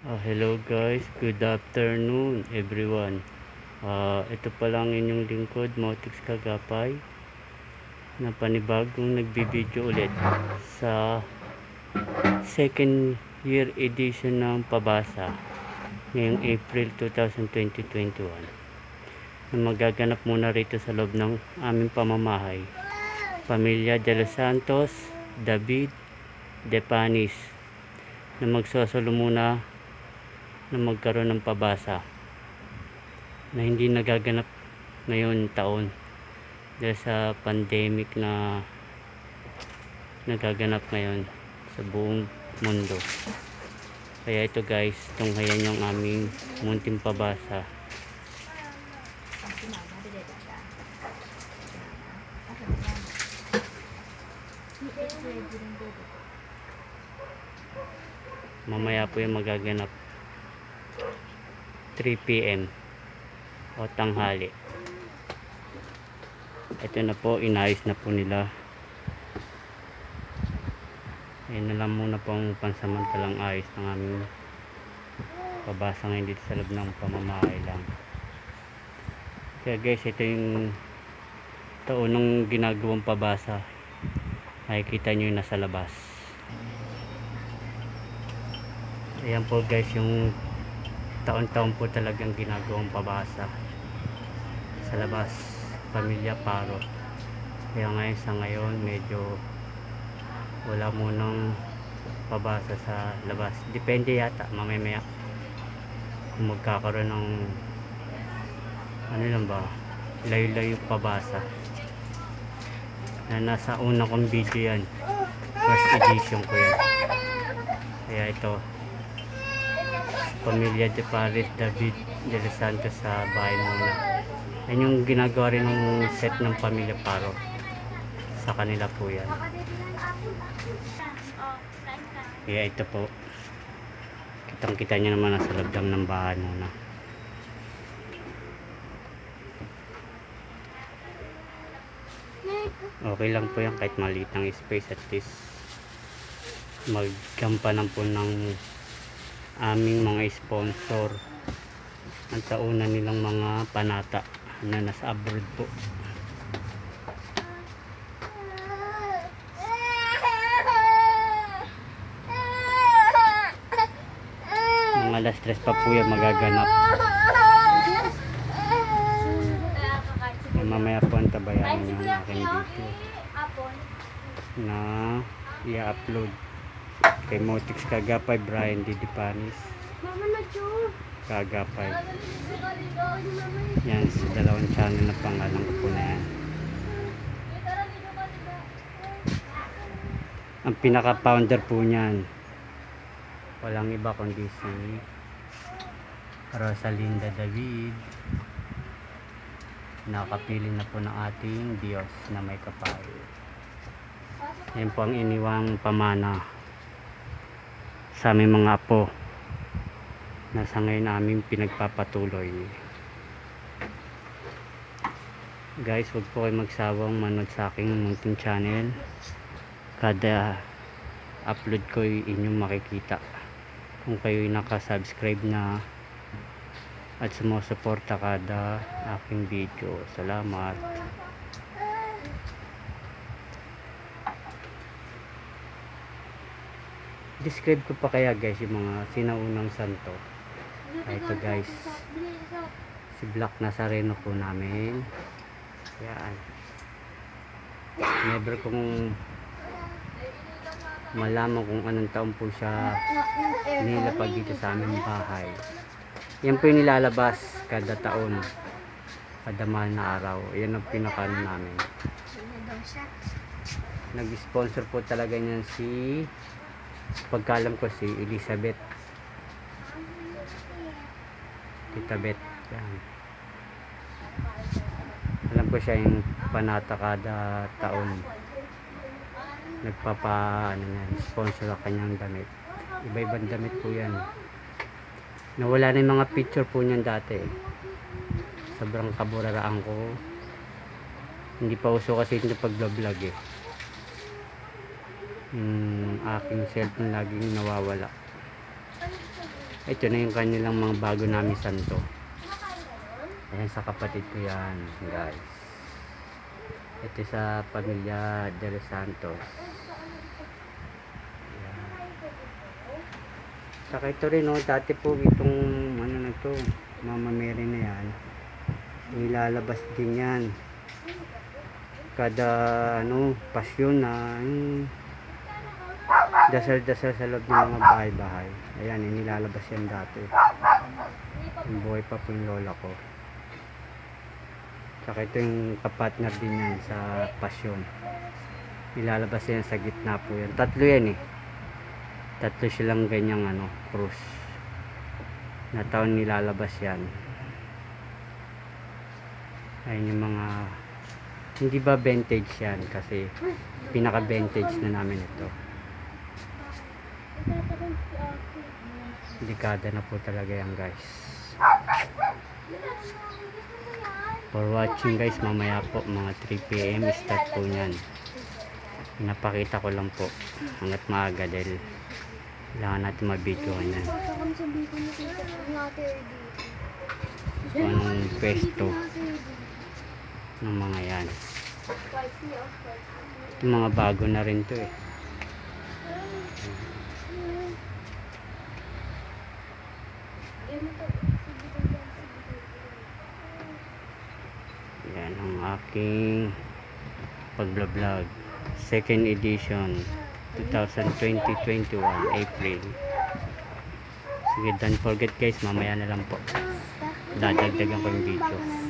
Ah, hello guys, good afternoon everyone. Ah, ito pa lang inyong lingkod, Motix Kagapay na panibagong nagbibideo ulit sa second year edition ng Pabasa ngayong April 2020-21 na magaganap muna rito sa loob ng aming pamamahay. Pamilya de los Santos, David, Depanis na magsosolo muna na magkaroon ng pabasa na hindi nagaganap ngayon taon dahil sa pandemic na nagaganap ngayon sa buong mundo. Kaya ito guys tunghayan yung aming munting pabasa. Mamaya po yung magaganap 3pm o tanghali. Ito na po inayos na po nila. Ayun na lang muna po ang pansamantalang ayos ng aming pabasa ngayon dito sa loob ng pamamahay lang. Kaya guys ito yung taon ng ginagawang pabasa. Makikita nyo yung nasa labas. Ayan po guys yung taon-taon po talagang ginagawang pabasa sa labas pamilya paro. Kaya ngayon sa ngayon medyo wala munang pabasa sa labas. Depende yata mamaya kung magkakaroon ng ano lang ba layo-layo pabasa. Na nasa una kong video yan. First edition ko yan. Kaya ito pamilya de Paris David de los Santos sa bahay muna. Yan yung ginagawa rin ng set ng pamilya Paro sa kanila po yan. Kaya ito po. Kitang kita nyo naman nasa labdam ng bahay muna. Okay lang po yan kahit maliit ang space at least magkampanan po ng aming mga sponsor ang tauna nilang mga panata na nasa abroad po. Mga alas stress pa po yan magaganap. Mamaya po ang tabayan yung aking video. Na i-upload kay Motix Kagapay Brian D. Dipanis. Mama na Joe. Kagapay. Yan sa dalawang channel na pangalan ko po na yan. Ang pinaka founder po niyan walang iba kundi si Rosalinda David. Nakapili na po ng ating Diyos na may kapal yan po ang iniwang pamana sa aming mga apo na sa ngayon aming pinagpapatuloy. Guys huwag po kayo magsawang manood sa aking munting channel. Kada upload ko inyong makikita. Kung kayo nakasubscribe na at sumusuporta kada aking video. Salamat describe ko pa kaya guys yung mga sinaunang santo. Ah, ito, guys. si Black Nazareno po namin. Yan. Never kong malaman kung anong taon po siya nilapag dito sa aming bahay. Yan po yung nilalabas kada taon kada mahal na araw. Yan ang pinakano namin. Nag-sponsor po talaga niyan si pagkalam ko si Elizabeth. Tita Beth yan. Alam ko siya yung panata kada taon. Nagpapa ano yan, sponsor ang kanyang damit. Iba-ibang damit po yan. Nawala na yung mga picture po niyan dati. Sobrang kaburaraan ko. Hindi pa uso kasi yung pag-vlog eh yung aking cellphone laging nawawala Ito na yung kanilang mga bago namin santo. Ayan sa kapatid ko yan, guys. Ito sa pamilya De Los Santos. Ayan. Saka ito rin, oh, dati po itong, ano na to, Mama Mary na yan. Nilalabas din yan. Kada, ano, pasyon na, yung dasal-dasal sa loob ng mga bahay-bahay. Ayan, eh, nilalabas yan dati. Yung buhay pa po yung lola ko. Tsaka ito yung kapartner din yan sa pasyon. Nilalabas yan sa gitna po yan. Tatlo yan eh. Tatlo silang ganyang ano, cross. Na taon nilalabas yan. Ayun yung mga hindi ba vintage yan kasi pinaka vintage na namin ito. Dekada na po talaga yan guys. For watching guys, mamaya po mga 3pm start po nyan. Pinapakita ko lang po hanggat maaga dahil kailangan natin mabidyo yan. Kung anong pwesto ng mga yan. Yung mga bago na rin to eh. Yan mo to. Sige, sige, sige. Yan ang aking pagbablog. Second edition 2020-21 April. Sige, don't forget guys, mamaya na lang po. Dadagdagan ko yung video.